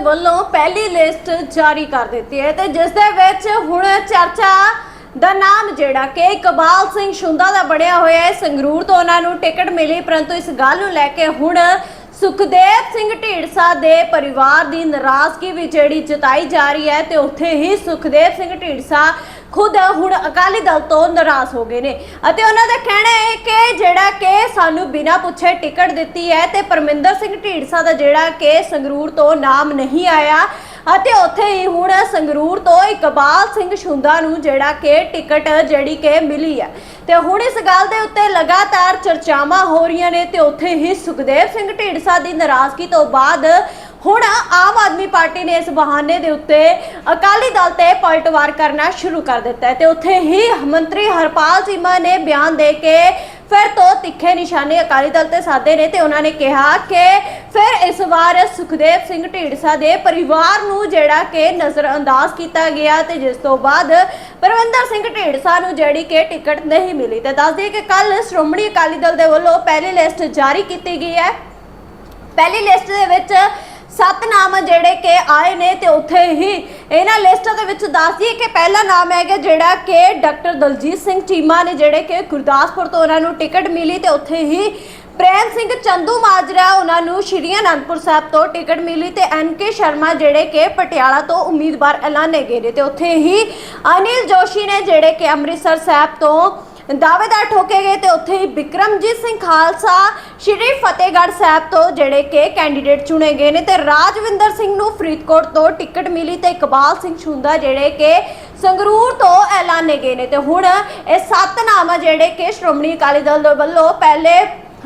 ਵੱਲੋਂ ਪਹਿਲੀ ਲਿਸਟ ਜਾਰੀ ਕਰ ਦਿੱਤੀ ਹੈ ਤੇ ਜਿਸ ਦੇ ਵਿੱਚ ਹੁਣ ਚਰਚਾ ਦਾ ਨਾਮ ਜਿਹੜਾ ਕਿ ਇਕਬਾਲ ਸਿੰਘ ਸ਼ੁੰਦਾ ਦਾ ਬਣਿਆ ਹੋਇਆ ਹੈ। ਸੰਗਰੂਰ ਤੋਂ ਉਹਨਾਂ ਨੂੰ ਟਿਕਟ ਮਿਲੀ, ਪਰੰਤੂ ਇਸ ਗੱਲ ਨੂੰ ਲੈ ਕੇ ਹੁਣ ਸੁਖਦੇਵ ਸਿੰਘ ਢੀਂਡਸਾ ਦੇ ਪਰਿਵਾਰ ਦੀ ਨਾਰਾਜ਼ਗੀ ਵੀ ਜਿਹੜੀ ਜਤਾਈ ਜਾ ਰਹੀ ਹੈ ਤੇ ਉੱਥੇ ਹੀ ਸੁਖਦੇਵ ਸਿੰਘ ਢੀਂਡਸਾ ਖੁਦ ਹੁਣ ਅਕਾਲੀ ਦਲ ਤੋਂ ਨਾਰਾਜ਼ ਹੋ ਗਏ ਨੇ। ਅਤੇ ਉਹਨਾਂ ਦਾ ਕਹਿਣਾ ਹੈ ਕਿ ਜਿਹੜਾ ਕਿ ਸਾਨੂੰ ਬਿਨਾਂ ਪੁੱਛੇ ਟਿਕਟ ਦਿੱਤੀ ਹੈ ਤੇ ਪਰਮਿੰਦਰ ਸਿੰਘ ਢੀਂਡਸਾ ਦਾ ਜਿਹੜਾ ਕਿ ਸੰਗਰੂਰ ਤੋਂ ਨਾਮ ਨਹੀਂ ਆਇਆ। ਅਤੇ ਉੱਥੇ ਹੀ ਹੁਣ ਸੰਗਰੂਰ ਤੋਂ ਇਕਬਾਲ ਸਿੰਘ ਸ਼ੁੰਦਾ ਨੂੰ ਜਿਹੜਾ ਕਿ ਟਿਕਟ ਜਿਹੜੀ ਕਿ ਮਿਲੀ ਹੈ। ਤੇ ਹੁਣ ਇਸ ਗੱਲ ਦੇ ਉੱਤੇ ਲਗਾਤਾਰ ਚਰਚਾਵਾਂ ਹੋ ਰਹੀਆਂ ਨੇ ਤੇ ਉੱਥੇ ਹੀ ਸੁਖਦੇਵ ਸਿੰਘ ਢੀਂਡਸਾ ਦੀ ਨਾਰਾਜ਼ਗੀ ਤੋਂ ਬਾਅਦ ਹੁਣ ਆਮ ਆਦਮੀ ਪਾਰਟੀ ਨੇ ਇਸ ਬਹਾਨੇ ਦੇ ਉੱਤੇ ਅਕਾਲੀ ਦਲ ਤੇ ਪਲਟਵਾਰ ਕਰਨਾ ਸ਼ੁਰੂ ਕਰ ਦਿੱਤਾ ਹੈ ਤੇ ਉੱਥੇ ਹੀ ਮੰਤਰੀ ਹਰਪਾਲ ਚੀਮਾ ਨੇ ਬਿਆਨ ਦੇ ਕੇ ਫਿਰ ਤੋਂ ਤਿੱਖੇ ਨਿਸ਼ਾਨੇ ਅਕਾਲੀ ਦਲ ਤੇ ਸਾਧੇ ਨੇ ਤੇ ਉਹਨਾਂ ਨੇ ਕਿਹਾ ਕਿ ਫਿਰ ਇਸ ਵਾਰ ਸੁਖਦੇਵ ਸਿੰਘ ਢੀਂਡਸਾ ਦੇ ਪਰਿਵਾਰ ਨੂੰ ਜਿਹੜਾ ਕਿ ਨਜ਼ਰਅੰਦਾਜ਼ ਕੀਤਾ ਗਿਆ ਤੇ ਜਿਸ ਤੋਂ ਬਾਅਦ ਪਰਵਿੰਦਰ ਸਿੰਘ ਢੀਂਡਸਾ ਨੂੰ ਜਿਹੜੀ ਕਿ ਟਿਕਟ ਨਹੀਂ ਮਿਲੀ ਤੇ ਦੱਸ ਦਈਏ ਕਿ ਕੱਲ ਸ਼੍ਰੋਮਣੀ ਅਕਾਲੀ ਦਲ ਦੇ ਵੱਲੋਂ ਪਹਿਲੀ ਲਿਸਟ ਜਾਰੀ ਕੀਤੀ ਗਈ ਹੈ। ਪਹਿਲੀ ਲਿਸਟ ਦੇ ਵਿੱਚ ਸੱਤ ਨਾਮ ਜਿਹੜੇ ਕਿ ਆਏ ਨੇ ਤੇ ਉੱਥੇ ਹੀ ਇਹਨਾਂ ਲਿਸਟਾਂ ਦੇ ਵਿੱਚ ਦੱਸ ਦਈਏ ਕਿ ਪਹਿਲਾ ਨਾਮ ਹੈਗਾ ਜਿਹੜਾ ਕਿ ਡਾਕਟਰ ਦਲਜੀਤ ਸਿੰਘ ਚੀਮਾ ਨੇ, ਜਿਹੜੇ ਕਿ ਗੁਰਦਾਸਪੁਰ ਤੋਂ ਉਹਨਾਂ ਨੂੰ ਟਿਕਟ ਮਿਲੀ ਤੇ ਉੱਥੇ ਹੀ ਪ੍ਰੇਮ ਸਿੰਘ ਚੰਦੂ ਮਾਜਰਾ ਉਹਨਾਂ ਨੂੰ ਸ਼੍ਰੀ ਅਨੰਦਪੁਰ ਸਾਹਿਬ ਤੋਂ ਟਿਕਟ ਮਿਲੀ ਤੇ ਐਨ ਕੇ ਸ਼ਰਮਾ ਜਿਹੜੇ ਕਿ ਪਟਿਆਲਾ ਤੋਂ ਉਮੀਦਵਾਰ ਐਲਾਨੇ ਗਏ ਨੇ ਤੇ ਉੱਥੇ ਹੀ ਅਨਿਲ ਜੋਸ਼ੀ ਨੇ ਜਿਹੜੇ ਕਿ ਅੰਮ੍ਰਿਤਸਰ ਸਾਹਿਬ ਤੋਂ ਦਾਅਵੇਦਾਰ ਠੋਕੇ ਗਏ ਤੇ ਉੱਥੇ ਹੀ ਬਿਕਰਮਜੀਤ ਸਿੰਘ ਖਾਲਸਾ ਸ਼੍ਰੀ ਫਤਿਹਗੜ੍ਹ ਸਾਹਿਬ ਤੋਂ ਜਿਹੜੇ ਕਿ ਕੈਂਡੀਡੇਟ ਚੁਣੇ ਗਏ ਨੇ ਤੇ ਰਾਜਵਿੰਦਰ ਸਿੰਘ ਨੂੰ ਫਰੀਦਕੋਟ ਤੋਂ ਟਿਕਟ ਮਿਲੀ ਤੇ ਇਕਬਾਲ ਸਿੰਘ ਛੁੰਦਾ ਜਿਹੜੇ ਕਿ ਸੰਗਰੂਰ ਤੋਂ ਐਲਾਨੇ ਗਏ ਨੇ ਤੇ ਹੁਣ ਇਹ ਸੱਤ ਨਾਮ ਜਿਹੜੇ ਕਿ ਸ਼੍ਰੋਮਣੀ ਅਕਾਲੀ ਦਲ ਦੇ ਵੱਲੋਂ ਪਹਿਲੇ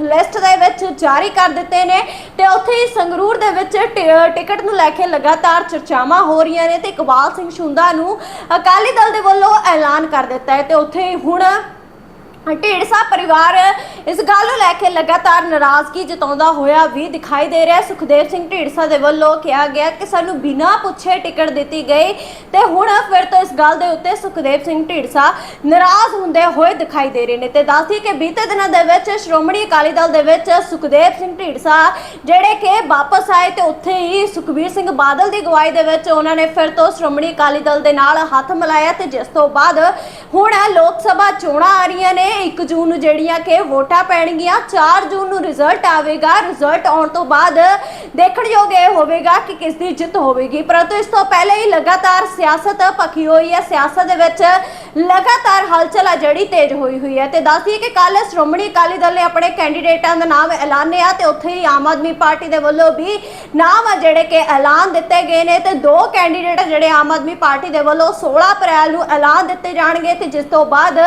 ਲਿਸਟ ਦੇ ਵਿੱਚ ਜਾਰੀ ਕਰ ਦਿੱਤੇ ਨੇ ਤੇ ਉੱਥੇ ਹੀ ਸੰਗਰੂਰ ਦੇ ਵਿੱਚ ਟਿ- ਟਿਕਟ ਨੂੰ ਲੈ ਕੇ ਲਗਾਤਾਰ ਚਰਚਾਵਾਂ ਹੋ ਰਹੀਆਂ ਨੇ ਤੇ ਇਕਬਾਲ ਸਿੰਘ ਛੁੰਦਾ ਨੂੰ ਅਕਾਲੀ ਦਲ ਦੇ ਵੱਲੋਂ ਐਲਾਨ ਕਰ ਦਿੱਤਾ ਹੈ ਤੇ ਉੱਥੇ ਹੁਣ ਹੁਣ ਢੀਂਡਸਾ ਪਰਿਵਾਰ ਇਸ ਗੱਲ ਨੂੰ ਲੈ ਕੇ ਲਗਾਤਾਰ ਨਾਰਾਜ਼ਗੀ ਜਤਾਉਂਦਾ ਹੋਇਆ ਵੀ ਦਿਖਾਈ ਦੇ ਰਿਹਾ। ਸੁਖਦੇਵ ਸਿੰਘ ਢੀਂਡਸਾ ਦੇ ਵੱਲੋਂ ਕਿਹਾ ਗਿਆ ਕਿ ਸਾਨੂੰ ਬਿਨਾਂ ਪੁੱਛੇ ਟਿਕਟ ਦਿੱਤੀ ਗਈ ਤੇ ਹੁਣ ਫਿਰ ਤੋਂ ਇਸ ਗੱਲ ਦੇ ਉੱਤੇ ਸੁਖਦੇਵ ਸਿੰਘ ਢੀਂਡਸਾ ਨਾਰਾਜ਼ ਹੁੰਦੇ ਹੋਏ ਦਿਖਾਈ ਦੇ ਰਹੇ ਨੇ ਤੇ ਦੱਸਦੀ ਕਿ ਬੀਤੇ ਦਿਨਾਂ ਦੇ ਵਿੱਚ ਸ਼੍ਰੋਮਣੀ ਅਕਾਲੀ ਦਲ ਦੇ ਵਿੱਚ ਸੁਖਦੇਵ ਸਿੰਘ ਢੀਂਡਸਾ ਜਿਹੜੇ ਕਿ ਵਾਪਸ ਆਏ ਤੇ ਉੱਥੇ ਹੀ ਸੁਖਬੀਰ ਸਿੰਘ ਬਾਦਲ ਦੀ ਅਗਵਾਈ ਦੇ ਵਿੱਚ ਉਹਨਾਂ ਨੇ ਫਿਰ ਤੋਂ ਸ਼੍ਰੋਮਣੀ ਅਕਾਲੀ ਦਲ ਦੇ ਨਾਲ ਹੱਥ ਮਿਲਾਇਆ ਤੇ ਜਿਸ ਤੋਂ ਬਾਅਦ ਹੁਣ ਲੋਕ ਸਭਾ ਚੋਣਾਂ ਆ ਰਹੀਆਂ ਨੇ 1 ਜੂਨ ਨੂੰ ਜਿਹੜੀਆਂ ਕਿ ਵੋਟਾਂ ਪੈਣਗੀਆਂ 4 ਜੂਨ ਨੂੰ ਰਿਜ਼ਲਟ ਆਵੇਗਾ। ਰਿਜ਼ਲਟ ਆਉਣ ਤੋਂ ਬਾਅਦ ਦੇਖਣਯੋਗ ਇਹ ਹੋਵੇਗਾ ਕਿ ਕਿਸ ਦੀ ਜਿੱਤ ਹੋਵੇਗੀ। ਪਰੰਤੂ ਇਸ ਤੋਂ ਪਹਿਲੇ ਹੀ ਲਗਾਤਾਰ ਸਿਆਸਤ ਪੱਖੀ ਹੋਈ ਹੈ। ਸਿਆਸਤ ਦੇ ਵਿੱਚ ਲਗਾਤਾਰ ਹਲਚਲ ਆ ਜਿਹੜੀ ਤੇਜ਼ ਹੋਈ ਹੋਈ ਹੈ। ਤੇ ਦੱਸਦੀਏ ਕਿ ਕੱਲ ਸ਼੍ਰੋਮਣੀ ਅਕਾਲੀ ਦਲ ਨੇ ਆਪਣੇ ਕੈਂਡੀਡੇਟਾਂ ਦਾ ਨਾਮ ਐਲਾਨਿਆ ਤੇ ਉੱਥੇ ਹੀ ਆਮ ਆਦਮੀ ਪਾਰਟੀ ਦੇ ਵੱਲੋਂ ਵੀ ਨਾਮ ਆ ਜਿਹੜੇ ਕਿ ਐਲਾਨ ਦਿੱਤੇ ਗਏ ਨੇ ਤੇ ਦੋ ਕੈਂਡੀਡੇਟ ਜਿਹੜੇ ਆਮ ਆਦਮੀ ਪਾਰਟੀ ਦੇ ਵੱਲੋਂ 16 ਅਪ੍ਰੈਲ ਨੂੰ ਐਲਾਨ ਦਿੱਤੇ ਜਾਣਗੇ ਤੇ ਜਿਸ ਤੋਂ ਬਾਅਦ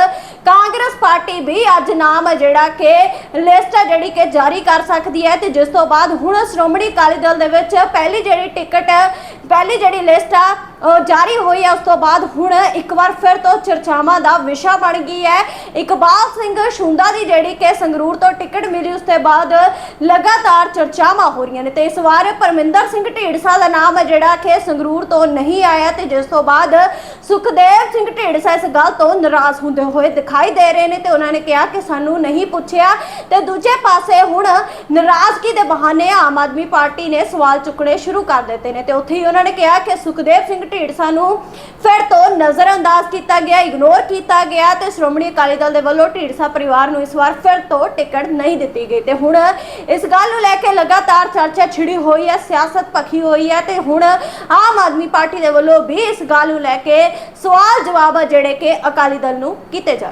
ਕਾਂਗਰਸ ਪਾਰਟੀ ਵੀ ਅੱਜ ਨਾਮ ਜਿਹੜਾ ਕਿ ਲਿਸਟ ਆ ਜਿਹੜੀ ਕਿ ਜਾਰੀ ਕਰ ਸਕਦੀ ਹੈ ਤੇ ਜਿਸ ਤੋਂ ਬਾਅਦ ਹੁਣ ਸ਼੍ਰੋਮਣੀ ਅਕਾਲੀ ਦਲ ਦੇ ਵਿੱਚ ਪਹਿਲੀ ਜਿਹੜੀ ਟਿਕਟ ਪਹਿਲੀ ਜਿਹੜੀ ਲਿਸਟ ਆ ਉਹ ਜਾਰੀ ਹੋਈ ਹੈ ਉਸ ਤੋਂ ਬਾਅਦ ਹੁਣ ਇੱਕ ਵਾਰ ਫਿਰ ਤੋਂ ਚਰਚਾਵਾਂ ਦਾ ਵਿਸ਼ਾ ਬਣ ਗਈ ਹੈ। ਇਕਬਾਲ ਸਿੰਘ ਸ਼ੁੰਦਾ ਦੀ ਜਿਹੜੀ ਕਿ ਸੰਗਰੂਰ ਤੋਂ ਟਿਕਟ ਮਿਲੀ, ਉਸ ਤੋਂ ਬਾਅਦ ਲਗਾਤਾਰ ਚਰਚਾਵਾਂ ਹੋ ਰਹੀਆਂ ਨੇ। ਤੇ ਇਸ ਵਾਰ ਪਰਮਿੰਦਰ ਸਿੰਘ ਢੀਂਡਸਾ ਦਾ ਨਾਮ ਹੈ, ਜਿਹੜਾ ਕਿ ਸੰਗਰੂਰ ਤੋਂ ਨਹੀਂ ਆਇਆ ਤੇ ਜਿਸ ਤੋਂ ਬਾਅਦ ਸੁਖਦੇਵ ਸਿੰਘ ਢੀਂਡਸਾ ਇਸ ਗੱਲ ਤੋਂ ਨਾਰਾਜ਼ ਹੁੰਦੇ ਹੋਏ ਦਿਖਾਈ ਦੇ ਰਹੇ ਨੇ ਤੇ ਉਹਨਾਂ ਨੇ ਕਿਹਾ ਕਿ ਸਾਨੂੰ ਨਹੀਂ ਪੁੱਛਿਆ। ਤੇ ਦੂਜੇ ਪਾਸੇ ਹੁਣ ਨਾਰਾਜ਼ਗੀ ਦੇ ਬਹਾਨੇ ਆਮ ਆਦਮੀ ਪਾਰਟੀ ਨੇ ਸਵਾਲ ਚੁੱਕਣੇ ਸ਼ੁਰੂ ਕਰ ਦਿੱਤੇ ਨੇ ਤੇ ਉੱਥੇ ਹੀ ਉਹਨਾਂ ਨੇ ਕਿਹਾ ਕਿ ਸੁਖਦੇਵ ਸਿੰਘ ਢੀਂਡਸਾ ਨੂੰ ਫਿਰ ਤੋਂ ਨਜ਼ਰਅੰਦਾਜ਼ ਕੀਤਾ ਗਿਆ ਇਗਨੋਰ ਕੀਤਾ ਗਿਆ ਤੇ ਸ਼੍ਰੋਮਣੀ ਅਕਾਲੀ ਦਲ ਦੇ ਵੱਲੋਂ ਢੀਂਡਸਾ ਪਰਿਵਾਰ ਨੂੰ ਇਸ ਵਾਰ ਫਿਰ ਤੋਂ ਟਿਕਟ ਨਹੀਂ ਦਿੱਤੀ ਗਈ। ਤੇ ਹੁਣ ਇਸ ਗੱਲ ਨੂੰ ਲੈ ਕੇ ਲਗਾਤਾਰ ਚਰਚਾ ਛਿੜੀ ਹੋਈ ਹੈ, ਸਿਆਸਤ ਪੱਖੀ ਹੋਈ ਹੈ ਤੇ ਹੁਣ ਆਮ ਆਦਮੀ ਪਾਰਟੀ ਦੇ ਵੱਲੋਂ ਵੀ ਇਸ ਗੱਲ ਨੂੰ ਲੈ ਕੇ ਸਵਾਲ ਜਵਾਬ ਜਿਹੜੇ ਕਿ ਅਕਾਲੀ ਦਲ ਨੂੰ ਕੀਤੇ ਜਾ